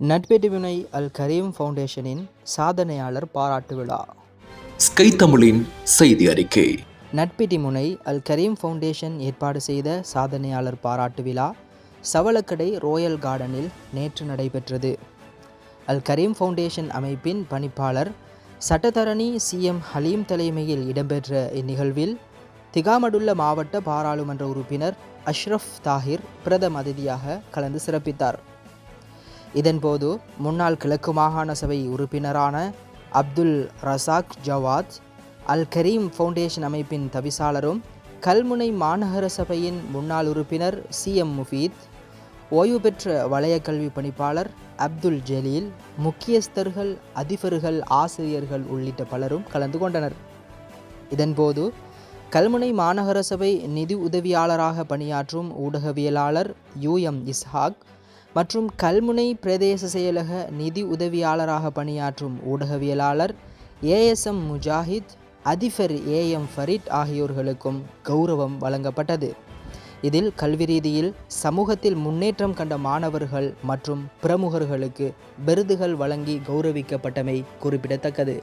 நட்பெட்டிவினை அல் கரீம் ஃபவுண்டேஷனின் சாதனையாளர் பாராட்டு விழா. ஸ்கை தமிழின் செய்தி அறிக்கை. நட்பெட்டிமுனை அல் கரீம் ஃபவுண்டேஷன் ஏற்பாடு செய்த சாதனையாளர் பாராட்டு விழா சவளக்கடை ரோயல் கார்டனில் நேற்று நடைபெற்றது. அல் கரீம் ஃபவுண்டேஷன் அமைப்பின் பணிப்பாளர் சட்டத்தரணி சிஎம் ஹலீம் தலைமையில் இடம்பெற்ற இந்நிகழ்வில் திகாமடுல்ல மாவட்ட பாராளுமன்ற உறுப்பினர் அஷ்ரஃப் தாஹிர் பிரதம அதிதியாக கலந்து சிறப்பித்தார். இதன்போது முன்னாள் கிழக்கு மாகாண சபை உறுப்பினரான அப்துல் ரசாக் ஜவாத் அல் கரீம் ஃபவுண்டேஷன் அமைப்பின் தவிசாளரும் கல்முனை மாநகர சபையின் முன்னாள் உறுப்பினர் சி எம் முஃபீத் ஓய்வு பெற்ற வலய கல்வி பணிப்பாளர் அப்துல் ஜலீல் முக்கியஸ்தர்கள் அதிபர்கள் ஆசிரியர்கள் உள்ளிட்ட பலரும் கலந்து கொண்டனர். இதன்போது கல்முனை மாநகர சபை நிதி உதவியாளராக பணியாற்றும் ஊடகவியலாளர் யூஎம் இஸ்ஹாக் மற்றும் கல்முனை பிரதேச செயலக நிதி உதவியாளராக பணியாற்றும் ஊடகவியலாளர் ஏஎஸ்எம் முஜாஹித் அதிபர் ஏஎம் ஃபரீட் ஆகியோர்களுக்கும் கௌரவம் வழங்கப்பட்டது. இதில் கல்வி ரீதியில் சமூகத்தில் முன்னேற்றம் கண்ட மாணவர்கள் மற்றும் பிரமுகர்களுக்கு விருதுகள் வழங்கி கௌரவிக்கப்பட்டமை குறிப்பிடத்தக்கது.